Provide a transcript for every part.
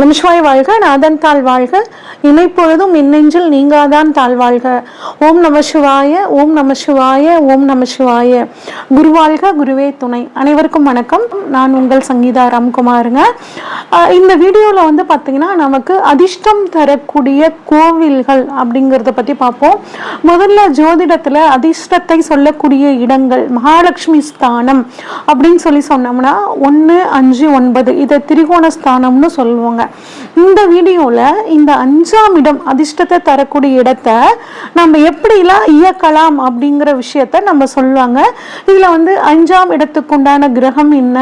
நமசிவாய் வாழ்க நாதன் தாழ் வாழ்க. இமைப்பொழுதும் மின்னெஞ்சில் நீங்காதான் தாழ்வாழ்க ஓம் நம சிவாய ஓம் நம சிவாய ஓம் நம சிவாய. குருவாழ்க குருவே துணை. அனைவருக்கும் வணக்கம். நான் உங்கள் சங்கீதா ராம்குமாருங்க. இந்த வீடியோவில் வந்து பார்த்தீங்கன்னா நமக்கு அதிர்ஷ்டம் தரக்கூடிய கோவில்கள் அப்படிங்கிறத பற்றி பார்ப்போம் முதல்ல ஜோதிடத்தில் அதிர்ஷ்டத்தை சொல்லக்கூடிய இடங்கள் மகாலட்சுமி ஸ்தானம் அப்படின்னு சொல்லி சொன்னோம்னா ஒன்று அஞ்சு ஒன்பது இதை திரிகோண ஸ்தானம்னு சொல்லுவாங்க. இந்த வீடியோவில் இந்த அஞ்சாம் இடம் அதிர்ஷ்டத்தை தரக்கூடிய இடத்த நம்ம எப்படிலாம் இயக்கலாம் அப்படிங்கிற விஷயத்த நம்ம சொல்லுவாங்க. இதில் வந்து அஞ்சாம் இடத்துக்கு உண்டான கிரகம் என்ன?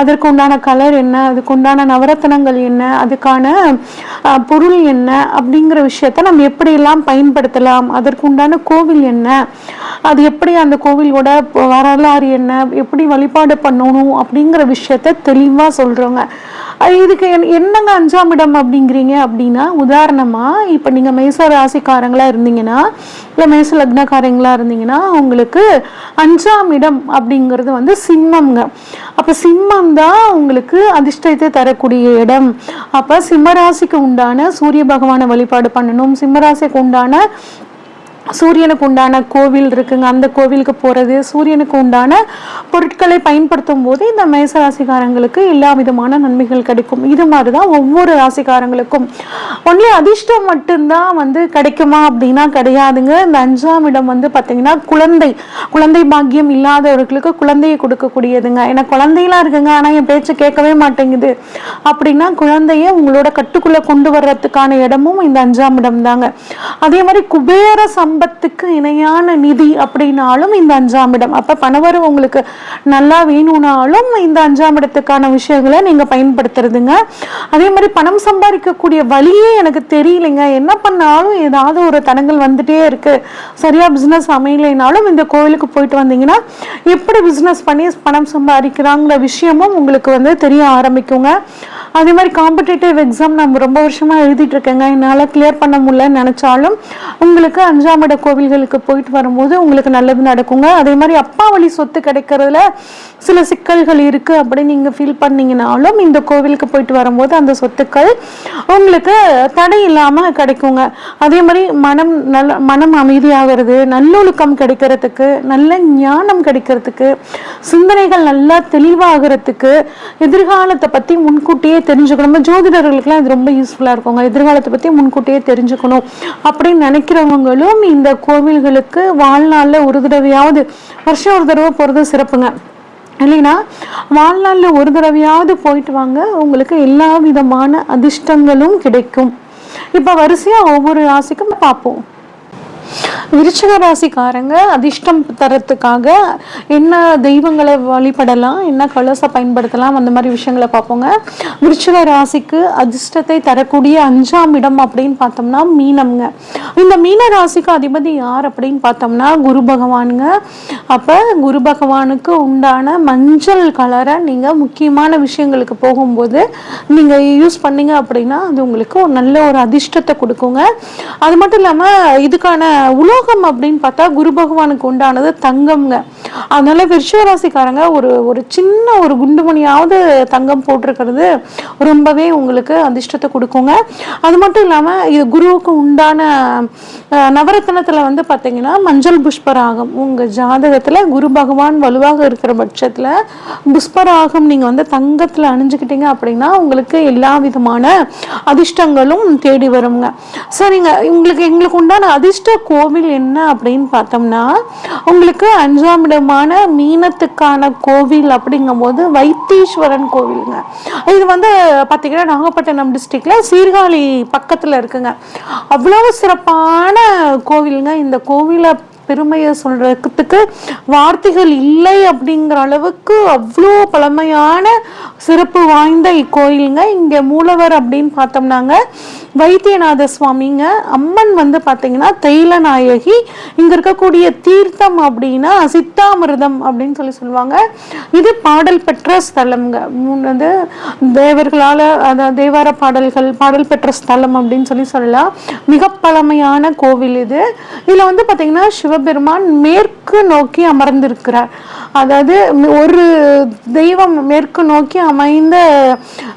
அதற்கு உண்டான கலர் என்ன? அதுக்கு உண்டான நவரத்தனங்கள் என்ன? அதுக்கான பொருள் என்ன? அப்படிங்கிற விஷயத்த நம்ம எப்படியெல்லாம் பயன்படுத்தலாம்? அதற்கு உண்டான கோவில் என்ன? அது எப்படி அந்த கோவிலோட வரலாறு என்ன? எப்படி வழிபாடு பண்ணணும்? அப்படிங்கிற விஷயத்த தெளிவாக சொல்கிறோங்க இதுக்கு என்னங்க அஞ்சாம் இடம் அப்படிங்கிறீங்க அப்படின்னா உதாரணமாக இப்போ நீங்கள் மேச ராசிக்காரங்களா இருந்தீங்கன்னா இல்லை மேச லக்னக்காரங்களா இருந்தீங்கன்னா உங்களுக்கு அஞ்சாம் இடம் அப்படிங்கிறது வந்து சிம்மம்ங்க. அப்போ சிம்மம் தான் உங்களுக்கு அதிர்ஷ்டத்தை தரக்கூடிய இடம். அப்போ சிம்மராசிக்கு உண்டான சூரிய பகவானை வழிபாடு பண்ணணும். சிம்மராசிக்கு உண்டான சூரியனுக்கு உண்டான கோவில் இருக்குங்க. அந்த கோவிலுக்கு போகிறது சூரியனுக்கு உண்டான பொருட்களை பயன்படுத்தும் போது இந்த மேச ராசிக்காரங்களுக்கு எல்லா விதமான நன்மைகள் கிடைக்கும். இது மாதிரி தான் ஒவ்வொரு ராசிக்காரங்களுக்கும். ஒன்லி அதிர்ஷ்டம் மட்டும்தான் வந்து கிடைக்குமா அப்படின்னா கிடையாதுங்க. இந்த அஞ்சாம் இடம் வந்து பார்த்தீங்கன்னா குழந்தை. குழந்தை பாக்கியம் இல்லாதவர்களுக்கு குழந்தையை கொடுக்கக்கூடியதுங்க. ஏன்னா குழந்தையெல்லாம் இருக்குங்க ஆனால் என் பேச்சை கேட்கவே மாட்டேங்குது. அப்படின்னா குழந்தைய உங்களோட கட்டுக்குள்ளே கொண்டு வர்றதுக்கான இடமும் இந்த அஞ்சாம் இடம் தாங்க அதே மாதிரி குபேர சம சம்பத்துக்கு இணையான நிதி அப்படின்னாலும் இந்த அஞ்சாம் இடம் அப்போ பணவரம் உங்களுக்கு நல்லா வேணும்னாலும் இந்த அஞ்சாம் இடத்துக்கான விஷயங்களை நீங்கள் பயன்படுத்துறதுங்க. அதே மாதிரி பணம் சம்பாதிக்கக்கூடிய வழியே எனக்கு தெரியலைங்க. என்ன பண்ணாலும் ஏதாவது ஒரு தடங்கள் வந்துட்டே இருக்குது சரியாக பிஸ்னஸ் அமையலைனாலும் இந்த கோயிலுக்கு போயிட்டு வந்தீங்கன்னா எப்படி பிஸ்னஸ் பண்ணி பணம் சம்பாதிக்கிறாங்கிற விஷயமும் உங்களுக்கு வந்து தெரிய ஆரம்பிக்குங்க. அதே மாதிரி காம்படேட்டிவ் எக்ஸாம் நம்ம ரொம்ப வருஷமா எழுதிட்டு இருக்கேங்க. என்னால் கிளியர் பண்ண முடியலன்னு நினைச்சாலும் உங்களுக்கு அஞ்சாம் இட கோவில்களுக்கு போயிட்டு வரும்போது உங்களுக்கு நல்லது நடக்குங்க. அதே மாதிரி அப்பா வழி சொத்து கிடைக்கிறதுல சில சிக்கல்கள் இருக்கு அப்படின்னு நீங்க ஃபீல் பண்ணீங்கனாலும் இந்த கோவிலுக்கு போயிட்டு வரும்போது அந்த சொத்துக்கள் உங்களுக்கு தடை இல்லாம கிடைக்குங்க. அதே மாதிரி மனம் நல்ல மனம் அமைதியாகிறது நல்லொழுக்கம் கிடைக்கிறதுக்கு நல்ல ஞானம் கிடைக்கிறதுக்கு சிந்தனைகள் நல்லா தெளிவாகிறதுக்கு எதிர்காலத்தை பத்தி முன்கூட்டியே தெரிஞ்சுக்கணும்? நம்ம ஜோதிடர்களுக்கெல்லாம் இது ரொம்ப யூஸ்ஃபுல்லாக இருக்குங்க. எதிர்காலத்தை பற்றி முன்கூட்டியே தெரிஞ்சுக்கணும். அப்படின்னு நினைக்கிறவங்களும் இந்த கோவில்களுக்கு வாழ்நாளில் ஒரு தடவையாவது வருஷம் ஒரு தடவை போகிறது சிறப்புங்க. இல்லைன்னா வாழ்நாளில் ஒரு தடவையாவது போயிட்டு வாங்க. உங்களுக்கு எல்லா விதமான அதிர்ஷ்டங்களும் கிடைக்கும். இப்போ வரிசையாக ஒவ்வொரு ராசிக்கும் பார்ப்போம். விருச்சிக ராசிக்காரங்க அதிர்ஷ்டம் தரத்துக்காக என்ன தெய்வங்களை வழிபடலாம் என்ன கலசை பயன்படுத்தலாம் அந்த மாதிரி விஷயங்களை பார்ப்போங்க. விருச்சிக ராசிக்கு அதிர்ஷ்டத்தை தரக்கூடிய அஞ்சாம் இடம் அப்படின்னு பார்த்தோம்னா மீனம்ங்க. இந்த மீன ராசிக்கு அதிபதி யார் அப்படின்னு பார்த்தோம்னா குரு பகவானுங்க. அப்போ குரு பகவானுக்கு உண்டான மஞ்சள் கலரை நீங்கள் முக்கியமான விஷயங்களுக்கு போகும்போது நீங்கள் யூஸ் பண்ணீங்க அப்படின்னா அது உங்களுக்கு ஒரு நல்ல ஒரு அதிர்ஷ்டத்தை கொடுக்குங்க. அது மட்டும் இல்லாமல் இதுக்கான யோகம் அப்படின்னு பார்த்தா குரு பகவானுக்கு உண்டானது தங்கம்ங்க. அதனால விருஷராசிக்காரங்க ஒரு ஒரு சின்ன ஒரு குண்டுமணியாவது தங்கம் போட்டிருக்கிறது ரொம்பவே உங்களுக்கு அதிர்ஷ்டத்தை கொடுக்குங்க. அது மட்டும் இல்லாமல் இது குருவுக்கு உண்டான நவரத்தனத்தில் வந்து பார்த்தீங்கன்னா மஞ்சள் புஷ்பராகம். உங்கள் ஜாதகத்தில் குரு பகவான் வலுவாக இருக்கிற பட்சத்தில் புஷ்பராகம் நீங்கள் வந்து தங்கத்தில் அணிஞ்சுக்கிட்டீங்க அப்படின்னா உங்களுக்கு எல்லா விதமான அதிர்ஷ்டங்களும் தேடி வருங்க. சரிங்க. உங்களுக்கு எங்களுக்கு உண்டான அதிர்ஷ்ட கோவில் என்ன அப்படின்னு பார்த்தோம்னா உங்களுக்கு அஞ்சாம் இடமான மீனத்துக்கான கோவில் அப்படிங்கும்போது வைத்தீஸ்வரன் கோவிலுங்க. இது வந்து பார்த்தீங்கன்னா நாகப்பட்டினம் டிஸ்ட்ரிக்ட்ல சீர்காழி பக்கத்தில் இருக்குங்க. அவ்வளோ சிறப்பான கோவிலுங்க. இந்த கோவிலை பெருமையை சொல்றதுக்கு வார்த்தைகள் இல்லை அப்படிங்கிற அளவுக்கு அவ்வளோ பழமையான சிறப்பு வாய்ந்த இக்கோயிலுங்க. இங்கே மூலவர் அப்படின்னு பார்த்தோம்னாங்க. வைத்தியநாத சுவாமிங்க அம்மன் வந்து பார்த்தீங்கன்னா தைலநாயகி இங்கே இருக்கக்கூடிய தீர்த்தம் அப்படின்னா சித்தாமிர்தம் அப்படின்னு சொல்லி சொல்லுவாங்க. இது பாடல் பெற்ற ஸ்தலம்ங்க. வந்து தேவர்களால் அதாவது தேவார பாடல்கள் பாடல் பெற்ற ஸ்தலம் அப்படின்னு சொல்லி சொல்லலாம். மிக பழமையான கோவில் இது. இதில் வந்து பார்த்தீங்கன்னா சிவபெருமான் மேற்கு நோக்கி அமர்ந்திருக்கிறார். அதாவது ஒரு தெய்வம் மேற்கு நோக்கி அமைந்த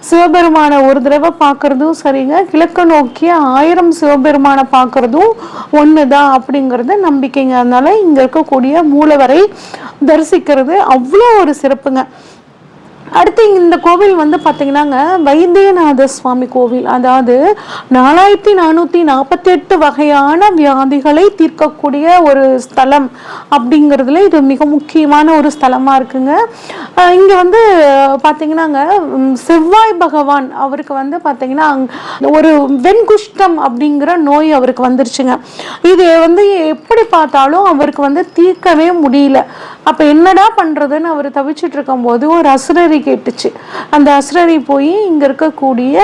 சிவபெருமானை ஒரு தடவை பார்க்கறதும் சரிங்க. கிழக்கு நோக்கி ஆயிரம் சிவபெருமானை பார்க்கறதும் ஒன்று தான் அப்படிங்கிறது நம்பிக்கைங்க. அதனால இங்கே இருக்கக்கூடிய மூலவரை தரிசிக்கிறது அவ்வளோ ஒரு சிறப்புங்க. அடுத்து இந்த கோவில் வந்து பார்த்தீங்கன்னாங்க வைத்தியநாத சுவாமி கோவில். அதாவது நாலாயிரத்தி நானூற்றி நாற்பத்தி எட்டு வகையான வியாதிகளை தீர்க்கக்கூடிய ஒரு ஸ்தலம் அப்படிங்கிறதுல இது மிக முக்கியமான ஒரு ஸ்தலமாக இருக்குங்க. இங்கே வந்து பார்த்தீங்கன்னாங்க செவ்வாய் பகவான் அவருக்கு வந்து பார்த்தீங்கன்னா ஒரு வெண்குஷ்டம் அப்படிங்கிற நோய் அவருக்கு வந்துருச்சுங்க. இது வந்து எப்படி பார்த்தாலும் அவருக்கு வந்து தீர்க்கவே முடியல. அப்போ என்னடா பண்ணுறதுன்னு அவர் தவிச்சிட்டு இருக்கும்போது ஒரு அசுரரி கேட்டுச்சு. அந்த அசுரரி போய் இங்கே இருக்கக்கூடிய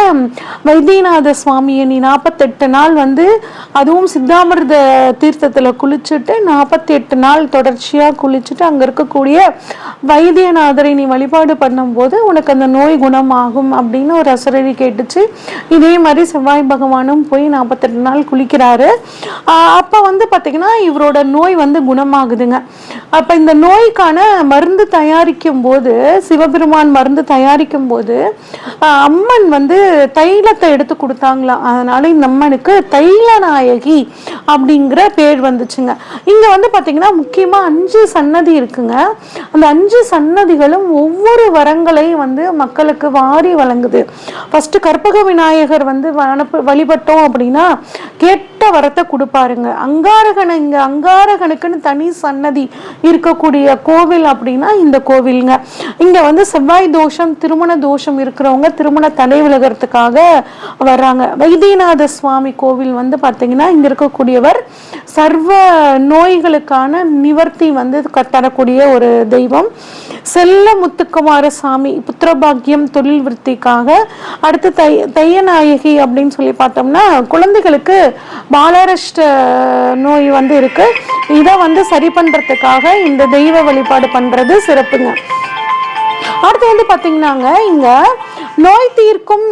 வைத்தியநாத சுவாமியை நீ நாற்பத்தெட்டு நாள் வந்து அதுவும் சித்தாமிர்த தீர்த்தத்தில் குளிச்சுட்டு நாற்பத்தி எட்டு நாள் தொடர்ச்சியாக குளிச்சுட்டு அங்கே இருக்கக்கூடிய வைத்தியநாதரை நீ வழிபாடு பண்ணும்போது உனக்கு அந்த நோய் குணமாகும் அப்படின்னு ஒரு அசுரரி கேட்டுச்சு. இதே மாதிரி செவ்வாய் பகவானும் போய் நாற்பத்தெட்டு நாள் குளிக்கிறாரு. அப்போ வந்து பார்த்தீங்கன்னா இவரோட நோய் வந்து குணமாகுதுங்க. அப்போ இந்த நோய் நோய்க்கான மருந்து தயாரிக்கும் போது சிவபெருமான் மருந்து தயாரிக்கும் போது அம்மன் வந்து தைலத்தை எடுத்து கொடுத்தாங்களாம் அதனால இந்த அம்மனுக்கு தைலநாயகி அப்படிங்கிற பேர் வந்துச்சுங்க. இங்க வந்து பாத்தீங்கன்னா முக்கியமா அஞ்சு சன்னதி இருக்குங்க. அந்த அஞ்சு சன்னதிகளும் ஒவ்வொரு வரங்களையும் வந்து மக்களுக்கு வாரி வழங்குது. ஃபர்ஸ்ட் கற்பக விநாயகர் வந்து வனப்பு- வழிபட்டோம் அப்படின்னா கேட்ட வரத்தை கொடுப்பாருங்க. அங்காரகன் இங்க அங்காரகனுக்குன்னு தனி சன்னதி இருக்கக்கூடிய கோவில் அப்படின்னா இந்த கோவிலுங்க. இங்க வந்து செவ்வாய் தோஷம் திருமண தோஷம் இருக்கிறவங்க திருமண தடை விலகிறதுக்காக வர்றாங்க. வைத்தியநாத சுவாமி கோவில் வந்து பார்த்தீங்கன்னா இங்க இருக்கக்கூடியவர் சர்வ நோய்களுக்கான நிவர்த்தி வந்து க- தரக்கூடிய ஒரு தெய்வம். செல்ல முத்துக்குமார சாமி புத்திரபாக்கியம் தொழில் விருத்திக்காக அடுத்து தை தையநாயகி அப்படின்னு சொல்லி பார்த்தோம்னா குழந்தைகளுக்கு பாலாரஷ்ட நோய் வந்து இருக்கு. இதை வந்து சரி பண்றதுக்காக இந்த தெய்வ வழிபாடு பண்றது சிறப்புங்க. அடுத்து வந்து பார்த்தீங்கன்னாங்க இங்க நோய் தீர்க்கும்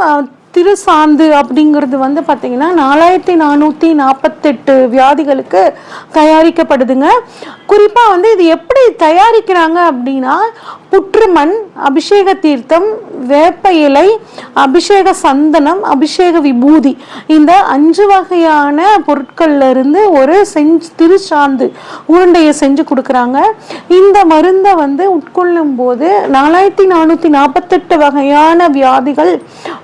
திருசாந்து அப்படிங்கிறது வந்து பார்த்தீங்கன்னா நாலாயிரத்தி நானூற்றி நாற்பத்தெட்டு வியாதிகளுக்கு தயாரிக்கப்படுதுங்க. குறிப்பாக வந்து இது எப்படி தயாரிக்கிறாங்க அப்படின்னா புற்றுமண் அபிஷேக தீர்த்தம் வேப்ப இலை அபிஷேக சந்தனம் அபிஷேக விபூதி. இந்த அஞ்சு வகையான பொருட்கள்ல இருந்து ஒரு செஞ்சு திருச்சாந்து உருண்டையை செஞ்சு கொடுக்குறாங்க. இந்த மருந்தை வந்து உட்கொள்ளும் போது நாலாயிரத்தி நானூற்றி நாற்பத்தெட்டு வகையான வியாதிகள்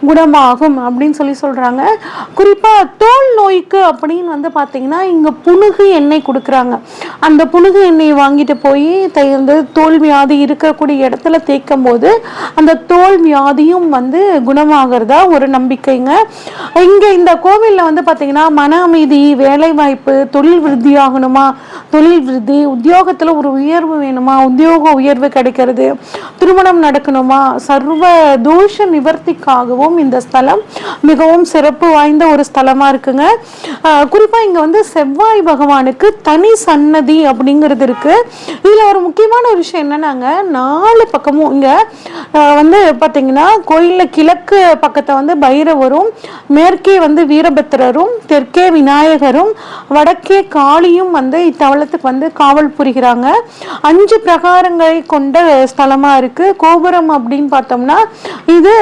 குணமாகும் அப்படின்னு சொல்லி சொல்கிறாங்க குறிப்பாக தோல் நோய்க்கு அப்படின்னு வந்து பார்த்தீங்கன்னா இங்கே புணுகு எண்ணெய் கொடுக்குறாங்க. அந்த புணுகு எண்ணெய் வாங்கிட்டு போய் தை- தோல் வியாதி இருக்கக்கூடிய இடத்துல தேய்க்கும் போது அந்த தோல் வியாதியும் வந்து குணமாகிறதா ஒரு நம்பிக்கைங்க. இங்கே இந்த கோவிலில் வந்து பார்த்தீங்கன்னா மன அமைதி வேலை வாய்ப்பு தொழில் விருத்தி ஆகணுமா? தொழில் விருத்தி உத்தியோகத்தில் ஒரு உயர்வு வேணுமா? உத்தியோக உயர்வு கிடைக்கிறது. திருமணம் நடக்கணுமா? சர்வ தோஷ நிவர்த்திக்காகவும் இந்த ஸ்தலம் மிகவும் சிறப்பு வாய்ந்த ஒரு ஸ்தலமாக இருக்குங்க. குறிப்பா இங்க வந்து செவ்வாய் பகவானுக்கு தனி சன்னதி அப்படிங்கிறது இருக்கு. இதுல ஒரு முக்கியமான ஒரு விஷயம் என்னன்னாங்க நாலு பக்கமும் இங்க வந்து வந்து பார்த்தீங்கன்னா கோயிலில் கிழக்கு பக்கத்தை வந்து பைரவரும் மேற்கே வந்து வீரபத்திரரும் தெற்கே விநாயகரும் வடக்கே காளியும் வந்து இத்தவளத்துக்கு வந்து காவல் புரிகிறாங்க. அஞ்சு பிரகாரங்களை கொண்ட ஸ்தலமாக இருக்குது கோபுரம் அப்படின்னு பார்த்தோம்னா இது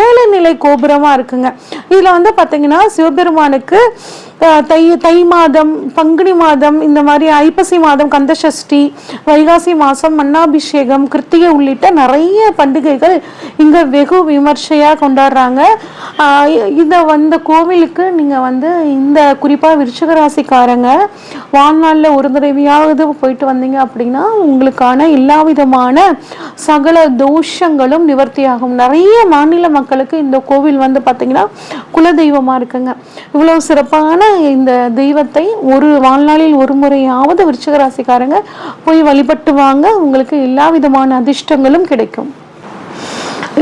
ஏழு நிலை கோபுரமாக இருக்குங்க. இதில் வந்து பார்த்தீங்கன்னா சிவபெருமானுக்கு தை தை மாதம் பங்குனி மாதம் இந்த மாதிரி ஐப்பசி மாதம் கந்தசஷ்டி வைகாசி மாதம் மன்னாபிஷேகம் கிருத்திகை உள்ளிட்ட நிறைய பண்டிகைகள் இங்கே வெகு விமர்சையாக கொண்டாடுறாங்க. இதை இந்த வந்த கோவிலுக்கு நீங்கள் வந்து இந்த குறிப்பாக விருச்சிகராசிக்காரங்க வாழ்நாளில் ஒரு தடவையாவது போயிட்டு வந்தீங்க அப்படின்னா உங்களுக்கான எல்லா விதமான சகல தோஷங்களும் நிவர்த்தியாகும். நிறைய மாநில மக்களுக்கு இந்த கோவில் வந்து பார்த்தீங்கன்னா குலதெய்வமாக இருக்குங்க. இவ்வளோ சிறப்பான இந்த தெய்வத்தை ஒரு வாழ்நாளில் ஒரு முறையாவது விருச்சிக ராசிக்காரங்க போய் வழிபட்டு வாங்க. உங்களுக்கு எல்லா விதமான அதிர்ஷ்டங்களும் கிடைக்கும்.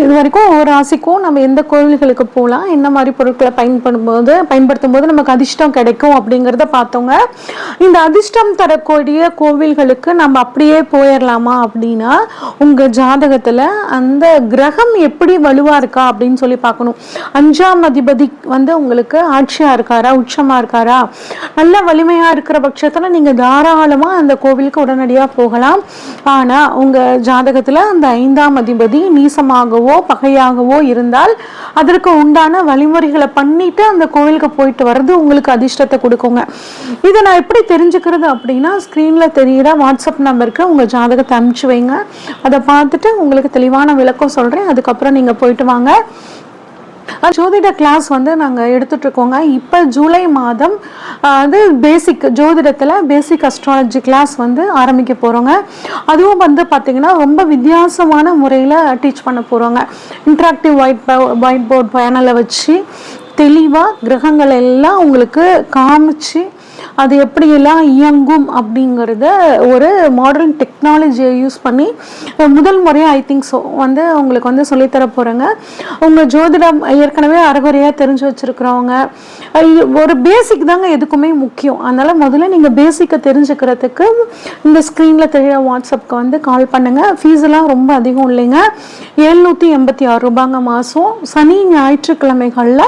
இது வரைக்கும் ஒவ்வொரு ராசிக்கும் நம்ம எந்த கோவில்களுக்கு போகலாம் என்ன மாதிரி பொருட்களை பயன்படும்போது பயன்படுத்தும் போது நமக்கு அதிர்ஷ்டம் கிடைக்கும் அப்படிங்கிறத பார்த்தோங்க. இந்த அதிர்ஷ்டம் தரக்கூடிய கோவில்களுக்கு நம்ம அப்படியே போயிடலாமா அப்படின்னா உங்கள் ஜாதகத்தில் அந்த கிரகம் எப்படி வலுவாக இருக்கா அப்படின்னு சொல்லி பார்க்கணும். அஞ்சாம் அதிபதி வந்து உங்களுக்கு ஆட்சியாக இருக்காரா உச்சமாக இருக்காரா? நல்ல வலிமையாக இருக்கிற பட்சத்தில் நீங்கள் தாராளமாக அந்த கோவிலுக்கு உடனடியாக போகலாம். ஆனால் உங்கள் ஜாதகத்தில் அந்த ஐந்தாம் அதிபதி நீசமாகவோ பகையாகவோ இருந்தால் அதற்கு உண்டான வழிமுறைகளை பண்ணிட்டு அந்த கோவிலுக்கு போயிட்டு வர்றது உங்களுக்கு அதிர்ஷ்டத்தை கொடுக்குங்க. இதை நான் எப்படி தெரிஞ்சுக்கிறது அப்படின்னா ஸ்க்ரீனில் தெரிகிற வாட்ஸ்அப் நம்பருக்கு உங்கள் ஜாதகத்தை அனுப்பிச்சு வைங்க. அதை பார்த்துட்டு உங்களுக்கு தெளிவான விளக்கம் சொல்கிறேன் அதுக்கப்புறம் நீங்கள் போயிட்டு வாங்க. ஜோதிட கிளாஸ் வந்து நாங்கள் எடுத்துட்ருக்கோங்க இப்போ ஜூலை மாதம் வந்து பேசிக் ஜோதிடத்தில் பேசிக் அஸ்ட்ராலஜி கிளாஸ் வந்து ஆரம்பிக்க போகிறோங்க அதுவும் வந்து பார்த்திங்கன்னா ரொம்ப வித்தியாசமான முறையில் டீச் பண்ண போகிறோங்க இன்ட்ராக்டிவ் ஒயிட் ஒயிட் போர்ட் பேனலை வச்சு தெளிவாக கிரகங்கள் எல்லாம் உங்களுக்கு காமிச்சு அது எப்படியெல்லாம் இயங்கும் அப்படிங்கிறத ஒரு மாடர்ன் டெக்னாலஜியை யூஸ் பண்ணி முதல் முறையாக ஐ திங்க் ஸோ வந்து உங்களுக்கு வந்து சொல்லித்தர போகிறேங்க உங்கள் ஜோதிடம் ஏற்கனவே அறகுறையாக தெரிஞ்சு வச்சுருக்கிறவங்க ஒரு பேசிக் தாங்க எதுக்குமே முக்கியம். அதனால் முதல்ல நீங்கள் பேசிக்கை தெரிஞ்சுக்கிறதுக்கு இந்த ஸ்க்ரீனில் தெரிகிற வாட்ஸ்அப்க்கு வந்து கால் பண்ணுங்கள் ஃபீஸெல்லாம் ரொம்ப அதிகம் இல்லைங்க. எழுநூற்றி எண்பத்தி ஆறு ரூபாங்க மாதம் சனி ஞாயிற்றுக்கிழமைகளில்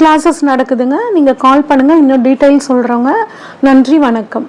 கிளாஸஸ் நடக்குதுங்க. நீங்கள் கால் பண்ணுங்கள் இன்னும் டீட்டெயில் சொல்கிறவங்க நன்றி வணக்கம்.